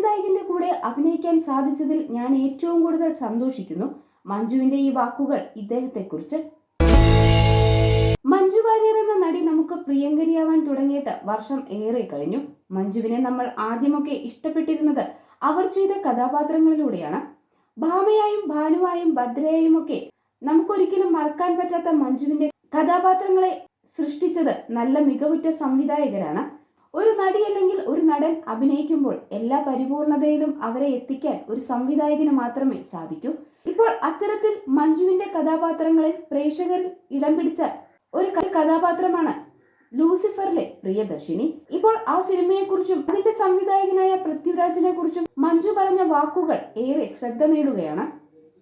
സംവിധായകന്റെ കൂടെ അഭിനയിക്കാൻ സാധിച്ചതിൽ ഞാൻ ഏറ്റവും കൂടുതൽ സന്തോഷിക്കുന്നു. മഞ്ജുവിന്റെ ഈ വാക്കുകൾ ഇദ്ദേഹത്തെക്കുറിച്ച്. മഞ്ജു വാര്യർ എന്ന നടി നമുക്ക് പ്രിയങ്കരിയാവാൻ തുടങ്ങിയിട്ട് വർഷം ഏറെ കഴിഞ്ഞു. മഞ്ജുവിനെ നമ്മൾ ആദ്യമൊക്കെ ഇഷ്ടപ്പെട്ടിരുന്നത് അവർ ചെയ്ത കഥാപാത്രങ്ങളിലൂടെയാണ്. ഭാമയായും ഭാനുവായും ഭദ്രയായും ഒക്കെ നമുക്കൊരിക്കലും മറക്കാൻ പറ്റാത്ത മഞ്ജുവിന്റെ കഥാപാത്രങ്ങളെ സൃഷ്ടിച്ചത് നല്ല മികവുറ്റ സംവിധായകരാണ്. നടി അല്ലെങ്കിൽ ഒരു നടൻ അഭിനയിക്കുമ്പോൾ എല്ലാ പരിപൂർണതയിലും അവരെ എത്തിക്കാൻ ഒരു സംവിധായകന് മാത്രമേ സാധിക്കൂ. ഇപ്പോൾ അത്തരത്തിൽ മഞ്ജുവിന്റെ കഥാപാത്രങ്ങളിൽ പ്രേക്ഷകർ ഇടം പിടിച്ച ഒരു കഥാപാത്രമാണ് ലൂസിഫറിലെ പ്രിയദർശിനി. ഇപ്പോൾ ആ സിനിമയെക്കുറിച്ചും അതിന്റെ സംവിധായകനായ പൃഥ്വിരാജിനെ കുറിച്ചും മഞ്ജു പറഞ്ഞ വാക്കുകൾ ഏറെ ശ്രദ്ധ നേടുകയാണ്.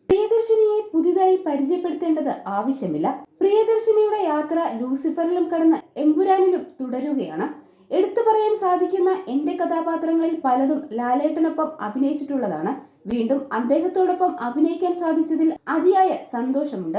പ്രിയദർശിനിയെ പുതിയതായി പരിചയപ്പെടുത്തേണ്ടത് ആവശ്യമില്ല. പ്രിയദർശിനിയുടെ യാത്ര ലൂസിഫറിലും കടന്ന് എമ്പുരാനിലും തുടരുകയാണ്. എടുത്തു പറയാൻ സാധിക്കുന്ന എന്റെ കഥാപാത്രങ്ങളിൽ പലതും ലാലേട്ടനൊപ്പം അഭിനയിച്ചിട്ടുള്ളതാണ്. വീണ്ടും അദ്ദേഹത്തോടൊപ്പം അഭിനയിക്കാൻ സാധിച്ചതിൽ അതിയായ സന്തോഷമുണ്ട്.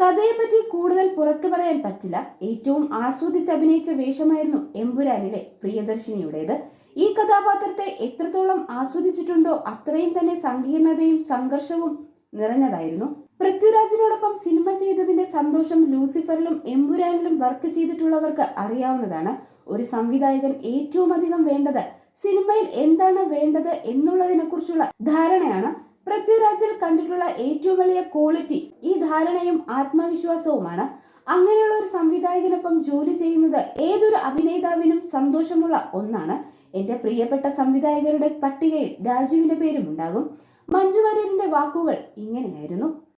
കഥയെപ്പറ്റി കൂടുതൽ പുറത്തു പറയാൻ പറ്റില്ല. ഏറ്റവും ആസ്വദിച്ച് അഭിനയിച്ച വേഷമായിരുന്നു എമ്പുരാനിലെ പ്രിയദർശിനിയുടേത്. ഈ കഥാപാത്രത്തെ എത്രത്തോളം ആസ്വദിച്ചിട്ടുണ്ടോ അത്രയും തന്നെ സങ്കീർണതയും സംഘർഷവും നിറഞ്ഞതായിരുന്നു. പൃഥ്വിരാജിനോടൊപ്പം സിനിമ ചെയ്തതിന്റെ സന്തോഷം ലൂസിഫറിലും എമ്പുരാനിലും വർക്ക് ചെയ്തിട്ടുള്ളവർക്ക് അറിയാവുന്നതാണ്. ഒരു സംവിധായകൻ ഏറ്റവും അധികം വേണ്ടത് സിനിമയിൽ എന്താണ് വേണ്ടത് എന്നുള്ളതിനെ കുറിച്ചുള്ള ധാരണയാണ് പൃഥ്വിരാജിൽ കണ്ടിട്ടുള്ള ഏറ്റവും വലിയ ക്വാളിറ്റി ഈ ധാരണയും ആത്മവിശ്വാസവുമാണ്. അങ്ങനെയുള്ള ഒരു സംവിധായകനൊപ്പം ജോലി ചെയ്യുന്നത് ഏതൊരു അഭിനേതാവിനും സന്തോഷമുള്ള ഒന്നാണ്. എന്റെ പ്രിയപ്പെട്ട സംവിധായകരുടെ പട്ടികയിൽ രാജുവിന്റെ പേരും ഉണ്ടാകും. മഞ്ജു വാര്യരിന്റെ വാക്കുകൾ ഇങ്ങനെയായിരുന്നു.